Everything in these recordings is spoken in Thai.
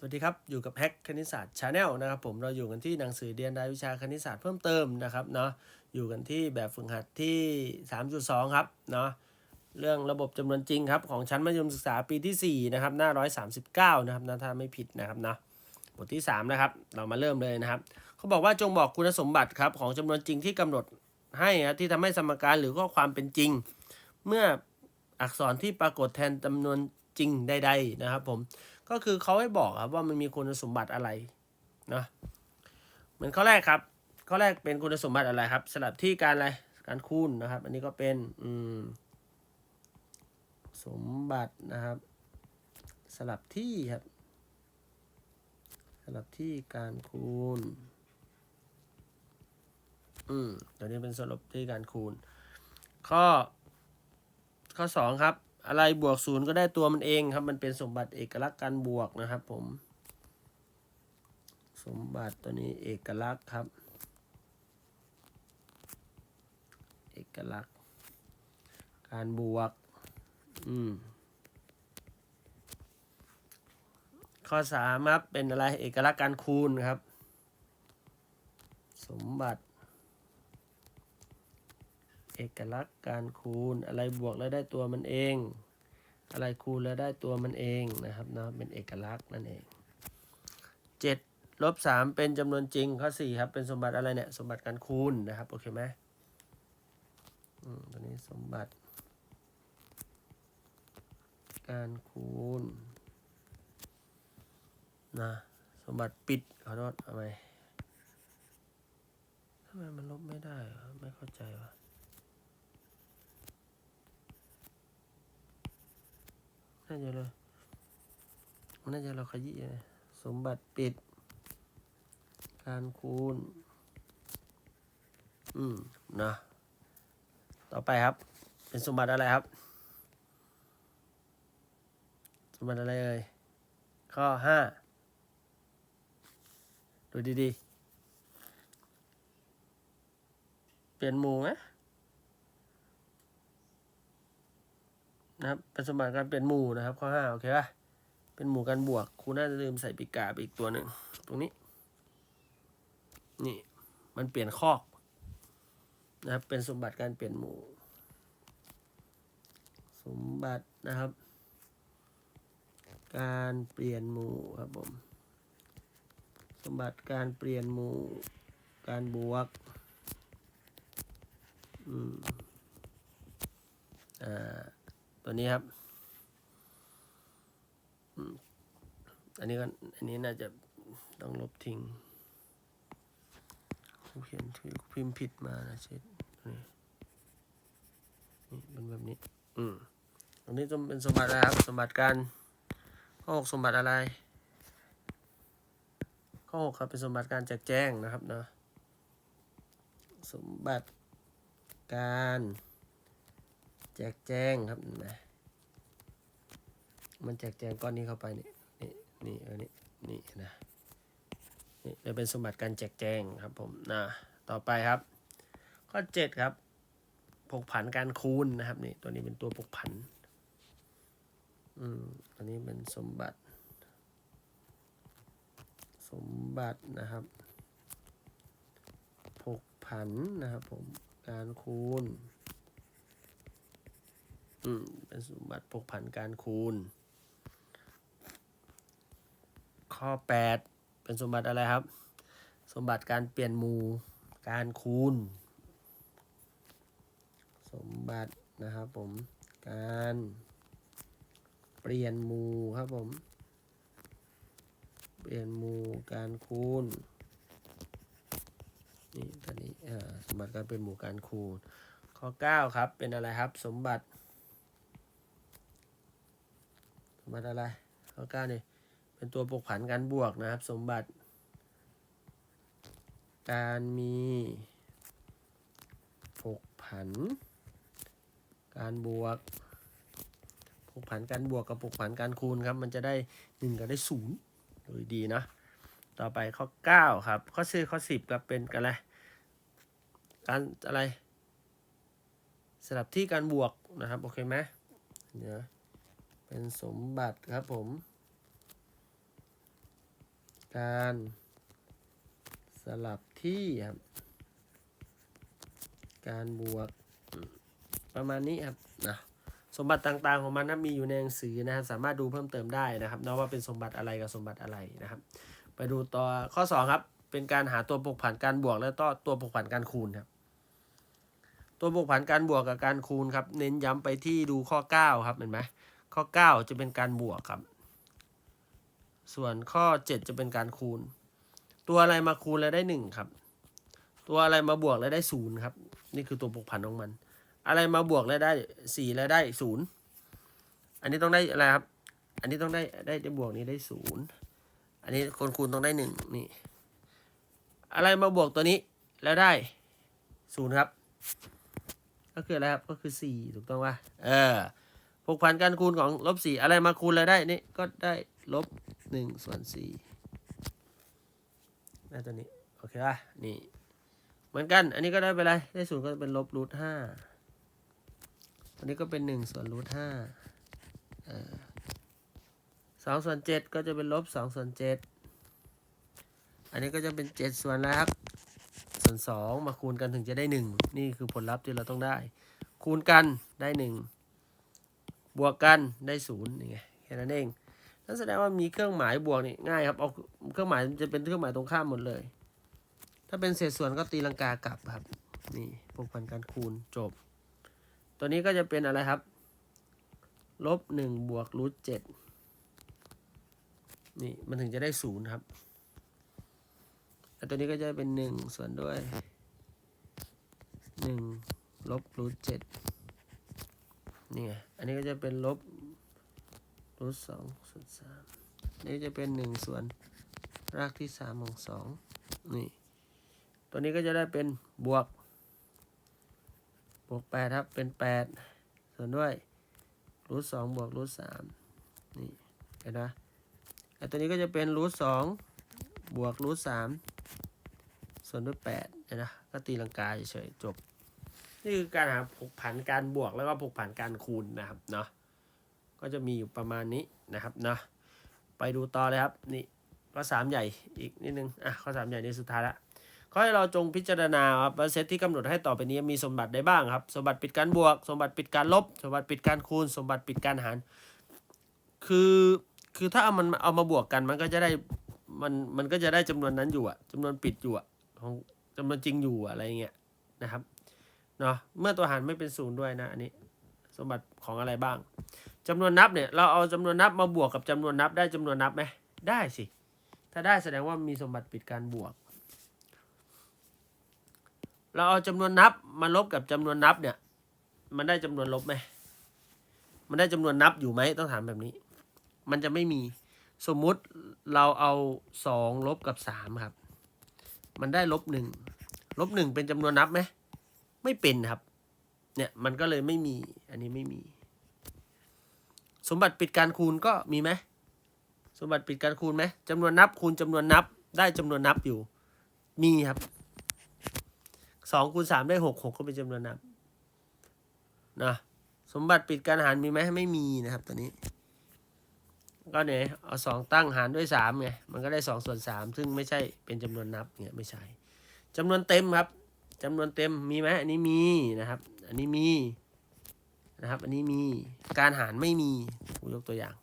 สวัสดีครับ อยู่กับแฮกคณิตศาสตร์ชาแนลนะครับผมเราอยู่กันที่หนังสือเรียนรายวิชาคณิตศาสตร์เพิ่มเติมนะครับเนาะอยู่กันที่แบบฝึกหัดที่ 3.2 ครับเนาะเรื่องระบบจำนวนจริงครับ ของชั้นมัธยมศึกษาปีที่ 4 นะครับ หน้า 139 นะครับนะถ้าไม่ผิดนะครับเนาะบทที่ 3 นะครับ เรามาเริ่มเลยนะครับ เขาบอกว่าจงบอกคุณสมบัติครับของจำนวนจริงที่กำหนดให้ครับที่ทำให้สมการหรือข้อความเป็นจริง เมื่ออักษรที่ปรากฏแทนจำนวนจริงใดๆนะครับผม ก็คือเขาให้บอกครับว่ามันมีคุณสมบัติอะไรนะเหมือนข้อแรกครับ ข้อแรกเป็นคุณสมบัติอะไรครับสลับที่การอะไรการคูณนะครับ อันนี้ก็เป็นอืมสมบัตินะครับ สลับที่ครับ สลับที่การคูณอืมตัวนี้เป็นสลับที่การคูณ ข้อ ข้อสองครับ อะไรบวกศูนย์ก็ได้ตัวมันเองครับ มันเป็นสมบัติเอกลักษณ์การบวกนะครับ ผม สมบัติตัวนี้เอกลักษณ์ครับ เอกลักษณ์ การบวก อืมข้อสามครับเป็นอะไรเอกลักษณ์การคูณครับ สมบัติ เอกลักษณ์การคูณ อะไรบวกแล้วได้ตัวมันเอง อะไรคูณแล้วได้ตัวมันเองนะครับเนาะเป็นเอกลักษณ์นั่นเองเจ็ดลบสามเป็นจำนวนจริงข้อสี่ครับ เป็นสมบัติอะไรเนี่ย สมบัติการคูณนะครับ โอเคไหมอืมตัวนี้สมบัติ การคูณนะสมบัติปิดขอโทษเอาไหมทำไมมันลบไม่ได้ ไม่เข้าใจวะ น่าจะเลยมันน่าจะเราขยี้นะสมบัติปิด การคูณ อืมนะต่อไปครับ เป็นสมบัติอะไรครับ สมบัติอะไรเอ่ยข้อห้าดูดีๆ เปลี่ยนหมู่ไหม นะครับ เป็นสมบัติการเปลี่ยนหมู่นะครับ ข้อห้าโอเคป่ะเป็นหมู่การบวกครูน่าจะลืมใส่ปีกกาไปอีกตัวหนึ่งตรงนี้ นี่มันเปลี่ยนคอกนะครับ เป็นสมบัติการเปลี่ยนหมู่ สมบัตินะครับ การเปลี่ยนหมู่ครับผมสมบัติการเปลี่ยนหมู่การบวกอืมอ่า ตัวนี้ครับ อันนี้ก็อันนี้น่าจะต้องลบทิ้งคูเขียนชื่อพิมพ์ผิดมานะเช็ดนี่นี่เป็นแบบนี้ อืมอันนี้ต้องเป็นสมบัติอะไรครับ สมบัติการข้อหกสมบัติอะไร ข้อหกครับเป็นสมบัติการแจกแจ้งนะครับเนาะสมบัติการ แจกแจงครับนไหมมันแจกแจงก้อนนี้เข้าไปนี่นี่นี่เออนี่นี่นะนี่จะเป็นสมบัติการแจกแจงครับผมนะต่อไปครับข้อเจ็ดครับผกผันการคูณนะครับนี่ตัวนี้เป็นตัวผกผันอืมอันนี้เป็นสมบัติ สมบัตินะครับผกผันนะครับผมการคูณ อืมเป็นสมบัติผกผันการคูณ ข้อ 8 เป็นสมบัติอะไรครับ สมบัติการเปลี่ยนหมู่การคูณ สมบัตินะครับผมการเปลี่ยนหมู่ครับผม เปลี่ยนหมู่การคูณนี่ตัวนี้สมบัติการเปลี่ยนหมู่การคูณ ข้อ 9 ครับ เป็นอะไรครับ สมบัติ สม บัติอะไรข้อเก้านี่เป็นตัวปกผันการบวกนะครับ สมบัติ การมีปกผัน การบวกปกผันการบวกกับปกผันการคูณครับ มันจะได้หนึ่งกับได้ศูนย์โดยดีนะ ต่อไปข้อเก้าครับ ข้อสี่ข้อสิบครับเป็นกันอะไรการอะไรสลับที่การบวกนะครับ โอเคไหมเดี๋ย เป็นสมบัติครับผม การสลับที่ครับ การบวกประมาณนี้ครับนะสมบัติต่างๆของมันนะมีอยู่ในหนังสือนะครับสามารถดูเพิ่มเติมได้นะครับเนาะว่าเป็นสมบัติอะไรกับสมบัติอะไรนะครับ ไปดูต่อข้อ 2 ครับ เป็นการหาตัวบวกผันการบวก และก็ตัวบวกผันการคูณครับ ตัวบวกผันการบวกกับการคูณครับ เน้นย้ำไปที่ดูข้อ 9 ครับเห็นไหม ข้อ 9 จะเป็นการบวกครับ ส่วนข้อ 7 จะเป็นการคูณ ตัวอะไรมาคูณแล้วได้ 1 ครับ ตัวอะไรมาบวกแล้วได้ 0 ครับ นี่คือตัวบวกผันของมัน อะไรมาบวกแล้วได้ 4 แล้วได้ 0 อันนี้ต้องได้อะไรครับ อันนี้ต้องได้ได้ได้บวกนี้ได้ 0 อันนี้คนคูณต้องได้ 1 นี่ อะไรมาบวกตัวนี้แล้วได้ 0 ครับ ก็คืออะไรครับ ก็คือ 4 ถูกต้องป่ะเออ พวกพันการคูณของลบ4อะไรมาคูณแล้วได้นี่ก็ได้ลบ1ส่วน4ได้ตัวนี้ โอเคป่ะนี่ เหมือนกัน อันนี้ก็ได้ไปเลยได้ศูนย์ก็เป็นลบรูทห้าอันนี้ก็เป็นหนึ่งส่วนรูทห้าสองส่วนเจ็ดก็จะเป็นลบสองส่วนเจ็ดอันนี้ก็จะเป็นเจ็ดส่วนแล้วครับ ส่วนสองมาคูณกันถึงจะได้หนึ่งนี่คือผลลัพธ์ที่เราต้องได้ คูณกันได้หนึ่ง บวกกันได้ศูนย์นี่ไงแค่นั้นเองนั่นแสดงว่ามีเครื่องหมายบวกนี่ง่ายครับเอาเครื่องหมายจะเป็นเครื่องหมายตรงข้ามหมดเลย ถ้าเป็นเศษส่วนก็ตีลังกากลับครับ นี่พวกพันการคูณจบ ตัวนี้ก็จะเป็นอะไรครับลบหนึ่งบวกรูทเจ็ดนี่มันถึงจะได้ศูนย์ครับแล้วตัวนี้ก็จะเป็นหนึ่งส่วนด้วยหนึ่งลบรูทเจ็ด นี่ไง อันนี้ก็จะเป็นลบรูทสองส่วนสามนี่จะเป็นหนึ่งส่วนรากที่สามของสองนี่ ตัวนี้ก็จะได้เป็นบวก บวกแปดครับ เป็นแปดส่วนด้วยรูทสองบวกรูทสามนี่เห็นไหมไอ้ตัวนี้ก็จะเป็นรูทสองบวกรูทสามส่วนด้วยแปดเห็นไหมก็ตีลังกาเฉยจบ นี่คือการหาผกผันการบวกแล้วก็ผกผันการคูณนะครับเนาะก็จะมีอยู่ประมาณนี้นะครับเนาะไปดูต่อเลยครับนี่ข้อสามใหญ่อีกนิดนึงอะข้อสามใหญ่นี่สุดท้ายละขอให้เราจงพิจารณาครับว่าเซตที่กำหนดให้ต่อไปนี้มีสมบัติใดบ้างครับ สมบัติปิดการบวก สมบัติปิดการลบ สมบัติปิดการคูณ สมบัติปิดการหาร คือคือถ้าเอามันเอามาบวกกันมันก็จะได้มันมันก็จะได้จำนวนนั้นอยู่อะจำนวนปิดอยู่อะของจำนวนจริงอยู่อะอะไรเงี้ยนะครับ เนาะเมื่อตัวหารไม่เป็นศูนย์ด้วยนะอันนี้ สมบัติของอะไรบ้างจำนวนนับเนี่ยเราเอาจำนวนนับมาบวกกับจำนวนนับได้จำนวนนับไหมได้สิ ถ้าได้แสดงว่ามีสมบัติปิดการบวก เราเอาจำนวนนับมาลบกับจำนวนนับเนี่ย มันได้จำนวนลบไหมมันได้จำนวนนับอยู่ไหมต้องถามแบบนี้ มันจะไม่มีสมมุติเราเอาสองลบกับสามครับ มันได้ลบหนึ่งลบหนึ่งเป็นจำนวนนับไหม ไม่เป็นครับ เนี่ยมันก็เลยไม่มี อันนี้ไม่มี สมบัติปิดการคูณก็มีไหมสมบัติปิดการคูณไหมจำนวนนับคูณจำนวนนับ ได้จำนวนนับอยู่ มีครับสองคูณสามได้หกหกก็เป็นจำนวนนับนะสมบัติปิดการหารมีไหมไม่มีนะครับตัวนี้ ก็เนี่ยเอาสองตั้งหารด้วยสามไงมันก็ได้สองส่วนสามซึ่งไม่ใช่เป็นจำนวนนับเนี่ยไม่ใช่จำนวนเต็มครับ จำนวนเต็มมีไหมอันนี้มีนะครับ อันนี้มีนะครับ อันนี้มีการหารไม่มีผมยกตัวอย่าง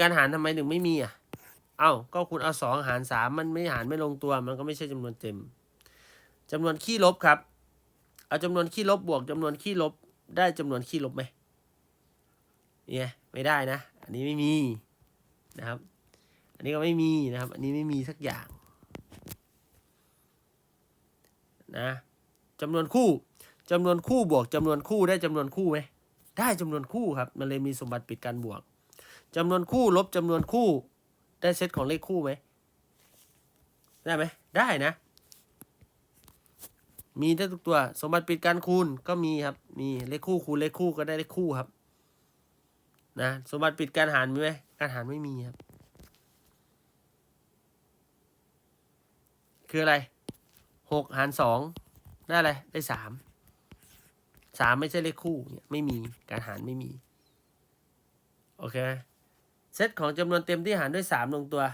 การหารทำไมถึงไม่มีอะ เอ้าก็คุณเอาสองหารสามมันไม่หารไม่ลงตัว มันก็ไม่ใช่จำนวนเต็มจำนวนขี้ลบครับ เอาจำนวนขี้ลบบวกจำนวนขี้ลบได้จำนวนขี้ลบไหมเนี่ยไม่ได้นะ อันนี้ไม่มีนะครับ อันนี้ก็ไม่มีนะครับ อันนี้ไม่มีสักอย่าง นะจำนวนคู่จำนวนคู่บวกจำนวนคู่ได้จำนวนคู่ไหมได้จำนวนคู่ครับ มันเลยมีสมบัติปิดการบวกจำนวนคู่ลบจำนวนคู่ได้เซตของเลขคู่ไหมได้ไหมได้นะ มีได้ทุกตัว สมบัติปิดการคูณก็มีครับ มีเลขคู่คูณเลขคู่ก็ได้เลขคู่ครับ นะสมบัติปิดการหารมีไหมการหารไม่มีครับ คืออะไร หกหารสองได้อะไรได้สามสามไม่ใช่เลขคู่เนี่ยไม่มีการหารไม่มี โอเคเซตของจำนวนเต็มที่หารด้วยสามลงตัว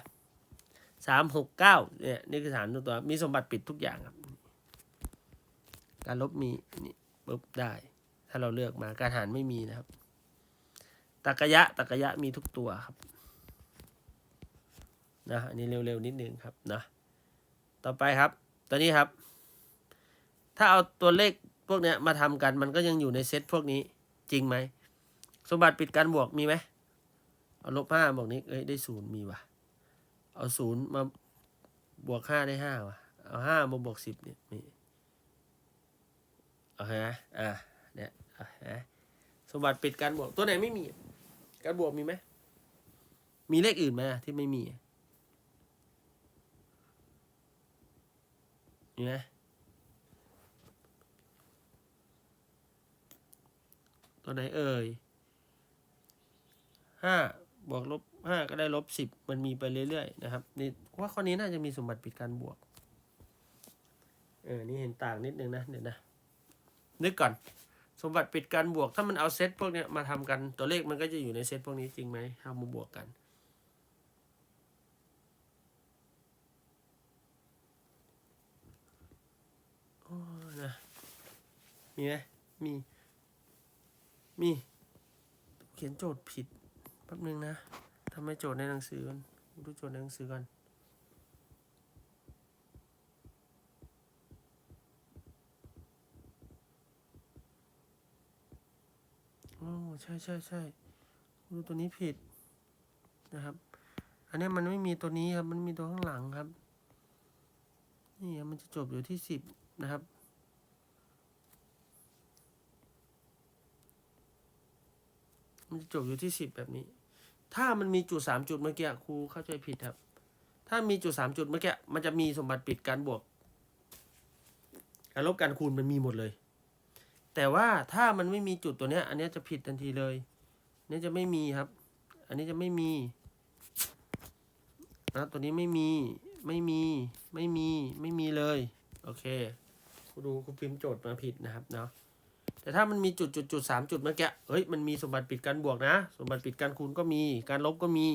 สามหกเก้าเนี่ยนี่คือฐานตัว มีสมบัติปิดทุกอย่างครับ การลบมีนี่ปุ๊บได้ ถ้าเราเลือกมาการหารไม่มีนะครับตรรกะยะตรรกะยะมีทุกตัวครับนะอันนี้เร็วๆนิดนึงครับนะต่อไปครับ ตัวนี้ครับ ถ้าเอาตัวเลขพวกเนี้ยมาทำกัน มันก็ยังอยู่ในเซตพวกนี้จริงไหม สมบัติปิดการบวกมีไหมเอาลบห้าบอกนี้เอ้ยได้ศูนย์มีวะเอาศูนย์มาบวกห้าได้ห้าวะเอาห้ามาบวกสิบเนี่ยมีเอาฮะอะเนี่ยเอาฮะสมบัติปิดการบวกตัวไหนไม่มี การบวกมีไหมมีเลขอื่นไหมที่ไม่มี มีไหมตัวไหนเอ่ยห้าบวกลบห้าก็ได้ลบสิบมันมีไปเรื่อยๆนะครับนี่ว่าข้อนี้น่าจะมีสมบัติปิดการบวก เออ นี่เห็นต่างนิดนึงนะ เดี๋ยวนะ นึกก่อน สมบัติปิดการบวก ถ้ามันเอาเซตพวกเนี้ยมาทำกันตัวเลขมันก็จะอยู่ในเซตพวกนี้จริงไหมเอามาบวกกัน โอ้นะ มีไหมมี มี เขียนโจทย์ผิดแป๊บนึงนะทำไมโจทย์ในหนังสือกันดูโจทย์ในหนังสือกันโอ้ใช่ใช่ใช่ดูตัวนี้ผิดนะครับ อันนี้มันไม่มีตัวนี้ครับ มันมีตัวข้างหลังครับ นี่มันจะจบอยู่ที่สิบนะครับ มันจะจบอยู่ที่สิบแบบนี้ ถ้ามันมีจุดสามจุดเมื่อกี้ครูเข้าใจผิดครับ ถ้ามีจุดสามจุดเมื่อกี้มันจะมีสมบัติปิดการบวกการลบการคูณมันมีหมดเลย แต่ว่าถ้ามันไม่มีจุดตัวเนี้ย อันนี้จะผิดทันทีเลยนนี้จะไม่มีครับ อันนี้จะไม่มีนะตัวนี้ไม่มีไม่มี ไม่มี ไม่มีเลย โอเคครูดูครูพิมพ์โจทย์มาผิดนะครับเนาะ แต่ถ้ามันมีจุดจุดจุดสามจุดเมื่อกี้เฮ้ยมันมีสมบัติปิดการบวกนะ สมบัติปิดการคูณก็มี การลบก็มี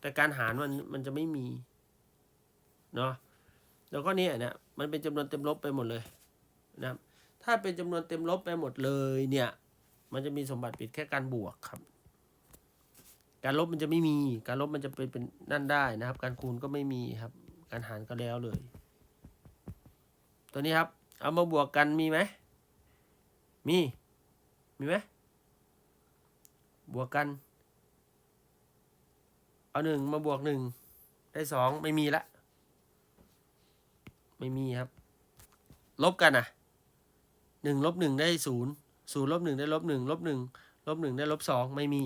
แต่การหารมันมันจะไม่มีเนาะแล้วก็เนี่ยเนี่ยมันเป็นจำนวนเต็มลบไปหมดเลยนะถ้าเป็นจำนวนเต็มลบไปหมดเลยเนี่ย มันจะมีสมบัติปิดแค่การบวกครับ การลบมันจะไม่มี การลบมันจะเป็นเป็นนั่นได้นะครับ การคูณก็ไม่มีครับ การหารก็แล้วเลย ตัวนี้ครับ เอามาบวกกันมีไหม มี มีไหมบวกกัน เอาหนึ่งมาบวกหนึ่งได้สองไม่มีละ ไม่มีครับ ลบกันอะหนึ่งลบหนึ่งได้ศูนย์ศูนย์ลบหนึ่งได้ลบหนึ่งลบหนึ่งลบหนึ่งได้ลบสองไม่มี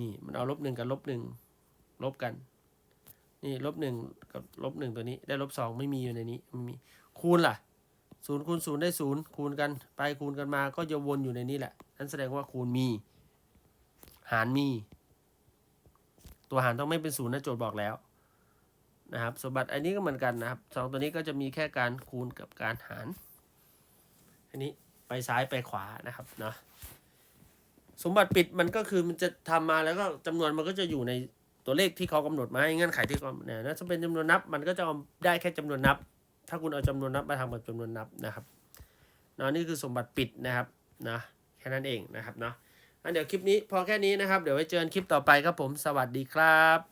นี่มันเอาลบหนึ่งกับลบหนึ่งลบกัน นี่ลบหนึ่งกับลบหนึ่งตัวนี้ ได้ลบสองไม่มีอยู่ในนี้ไม่มีคูณล่ะ ศูนย์คูณศูนย์ได้ศูนย์คูณกันไปคูณกันมาก็จะวนอยู่ในนี้แหละ นั่นแสดงว่าคูณมี หารมี ตัวหารต้องไม่เป็นศูนย์นะโจทย์บอกแล้วนะครับสมบัติอันนี้ก็เหมือนกันนะครับสองตัวนี้ก็จะมีแค่การคูณกับการหาร อันนี้ไปซ้ายไปขวานะครับเนาะสมบัติปิดมันก็คือมันจะทำมาแล้วก็จำนวนมันก็จะอยู่ในตัวเลขที่เขากำหนดมาให้เงื่อนไขที่เขาเนี่ยนะถ้าเป็นจำนวนนับมันก็จะได้แค่จำนวนนับ ถ้าคุณเอาจำนวนนับมาทำกับจำนวนนับนะครับเนาะนี่คือสมบัติปิดนะครับนะแค่นั้นเองนะครับเนาะงั้นเดี๋ยวคลิปนี้พอแค่นี้นะครับ เดี๋ยวไว้เจอกันคลิปต่อไปครับผมสวัสดีครับ